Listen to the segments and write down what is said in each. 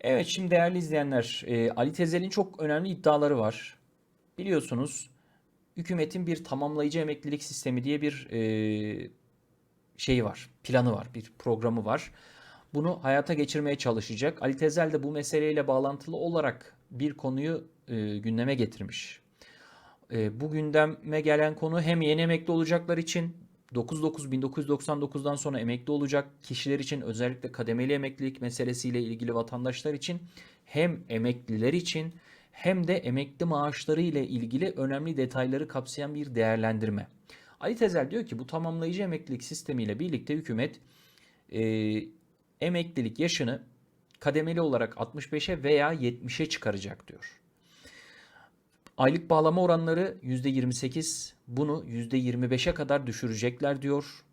Evet şimdi değerli izleyenler, e, Ali Tezel'in çok önemli iddiaları var. Biliyorsunuz hükümetin bir tamamlayıcı emeklilik sistemi diye bir e, şeyi var, planı var, bir programı var. Bunu hayata geçirmeye çalışacak. Ali Tezel de bu meseleyle bağlantılı olarak bir konuyu e, gündeme getirmiş. Bu gündeme gelen konu hem yeni emekli olacaklar için 99-1999'dan sonra emekli olacak kişiler için özellikle kademeli emeklilik meselesiyle ilgili vatandaşlar için hem emekliler için hem de emekli maaşları ile ilgili önemli detayları kapsayan bir değerlendirme. Ali Tezel diyor ki bu tamamlayıcı emeklilik sistemiyle birlikte hükümet e, emeklilik yaşını kademeli olarak 65'e veya 70'e çıkaracak diyor. Aylık bağlama oranları %28, bunu %25'e kadar düşürecekler diyor.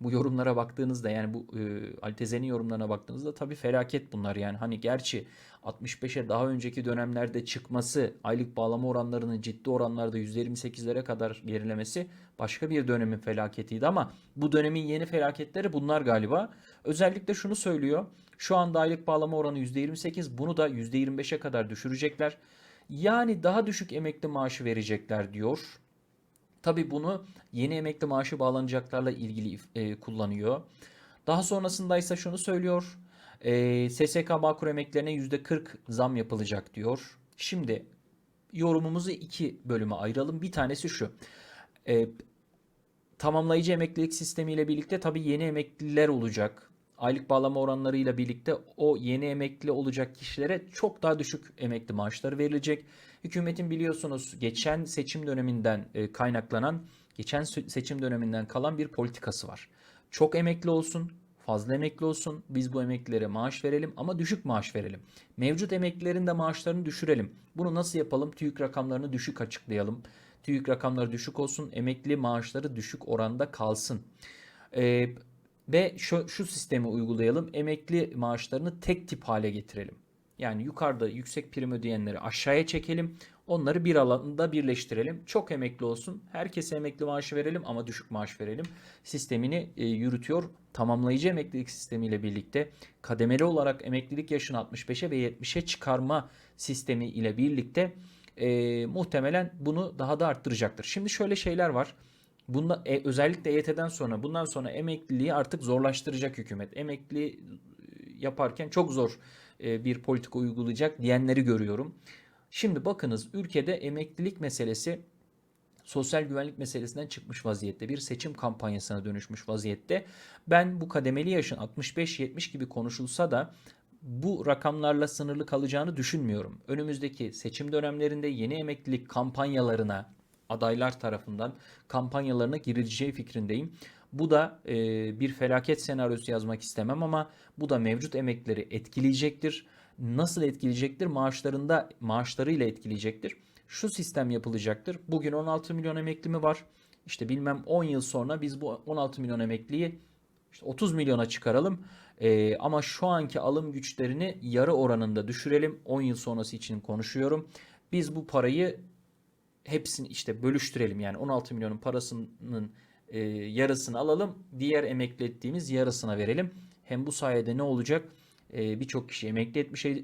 Bu yorumlara baktığınızda yani bu e, Ali Tezen'in yorumlarına baktığınızda tabii felaket bunlar yani. Hani gerçi 65'e daha önceki dönemlerde çıkması, aylık bağlama oranlarının ciddi oranlarda %28'lere kadar gerilemesi başka bir dönemin felaketiydi ama bu dönemin yeni felaketleri bunlar galiba. Özellikle şunu söylüyor. Şu anda aylık bağlama oranı %28, bunu da %25'e kadar düşürecekler. Yani daha düşük emekli maaşı verecekler diyor. Tabii bunu yeni emekli maaşı bağlanacaklarla ilgili e, kullanıyor. Daha sonrasında ise şunu söylüyor. E, SSK Bağkur emeklilerine %40 zam yapılacak diyor. Şimdi yorumumuzu iki bölüme ayıralım. Bir tanesi şu. E, tamamlayıcı emeklilik sistemiyle birlikte tabii yeni emekliler olacak. Aylık bağlama oranlarıyla birlikte o yeni emekli olacak kişilere çok daha düşük emekli maaşları verilecek. Hükümetin biliyorsunuz geçen seçim döneminden e, kaynaklanan, geçen seçim döneminden kalan bir politikası var. Çok emekli olsun, fazla emekli olsun. Biz bu emeklilere maaş verelim ama düşük maaş verelim. Mevcut emeklilerin de maaşlarını düşürelim. Bunu nasıl yapalım? TÜİK rakamlarını düşük açıklayalım. TÜİK rakamları düşük olsun, emekli maaşları düşük oranda kalsın. Ee, ve şu, şu sistemi uygulayalım. Emekli maaşlarını tek tip hale getirelim. Yani yukarıda yüksek prim ödeyenleri aşağıya çekelim. Onları bir alanda birleştirelim. Çok emekli olsun. Herkese emekli maaşı verelim ama düşük maaş verelim. Sistemini e, yürütüyor. Tamamlayıcı emeklilik sistemiyle birlikte kademeli olarak emeklilik yaşını 65'e ve 70'e çıkarma sistemi ile birlikte e, muhtemelen bunu daha da arttıracaktır. Şimdi şöyle şeyler var. Bunda e, özellikle EYT'den sonra bundan sonra emekliliği artık zorlaştıracak hükümet. Emekli e, yaparken çok zor e, bir politika uygulayacak diyenleri görüyorum. Şimdi bakınız ülkede emeklilik meselesi sosyal güvenlik meselesinden çıkmış vaziyette. Bir seçim kampanyasına dönüşmüş vaziyette. Ben bu kademeli yaşın 65-70 gibi konuşulsa da bu rakamlarla sınırlı kalacağını düşünmüyorum. Önümüzdeki seçim dönemlerinde yeni emeklilik kampanyalarına adaylar tarafından kampanyalarına girileceği fikrindeyim. Bu da e, bir felaket senaryosu yazmak istemem ama bu da mevcut emekleri etkileyecektir. Nasıl etkileyecektir? Maaşlarında maaşlarıyla etkileyecektir. Şu sistem yapılacaktır. Bugün 16 milyon emekli mi var? İşte bilmem 10 yıl sonra biz bu 16 milyon emekliyi işte 30 milyona çıkaralım. Ee, ama şu anki alım güçlerini yarı oranında düşürelim. 10 yıl sonrası için konuşuyorum. Biz bu parayı hepsini işte bölüştürelim. Yani 16 milyonun parasının e, yarısını alalım. Diğer emekli ettiğimiz yarısına verelim. Hem bu sayede ne olacak? E, Birçok kişi emekli etmiş e,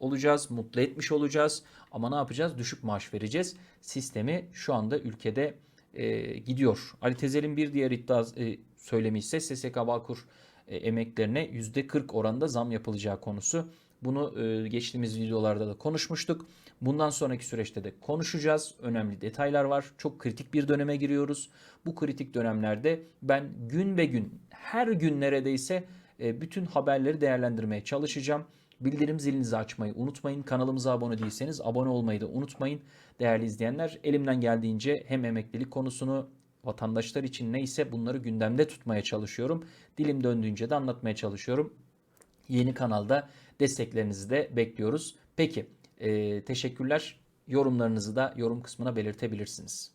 olacağız, mutlu etmiş olacağız. Ama ne yapacağız? Düşük maaş vereceğiz. Sistemi şu anda ülkede e, gidiyor. Ali Tezel'in bir diğer iddia e, söylemi ise SSK Bağkur e, emeklerine %40 oranda zam yapılacağı konusu. Bunu e, geçtiğimiz videolarda da konuşmuştuk. Bundan sonraki süreçte de konuşacağız. Önemli detaylar var. Çok kritik bir döneme giriyoruz. Bu kritik dönemlerde ben gün ve gün her gün neredeyse e, bütün haberleri değerlendirmeye çalışacağım. Bildirim zilinizi açmayı unutmayın. Kanalımıza abone değilseniz abone olmayı da unutmayın. Değerli izleyenler elimden geldiğince hem emeklilik konusunu vatandaşlar için neyse bunları gündemde tutmaya çalışıyorum. Dilim döndüğünce de anlatmaya çalışıyorum. Yeni kanalda desteklerinizi de bekliyoruz. Peki e, teşekkürler. Yorumlarınızı da yorum kısmına belirtebilirsiniz.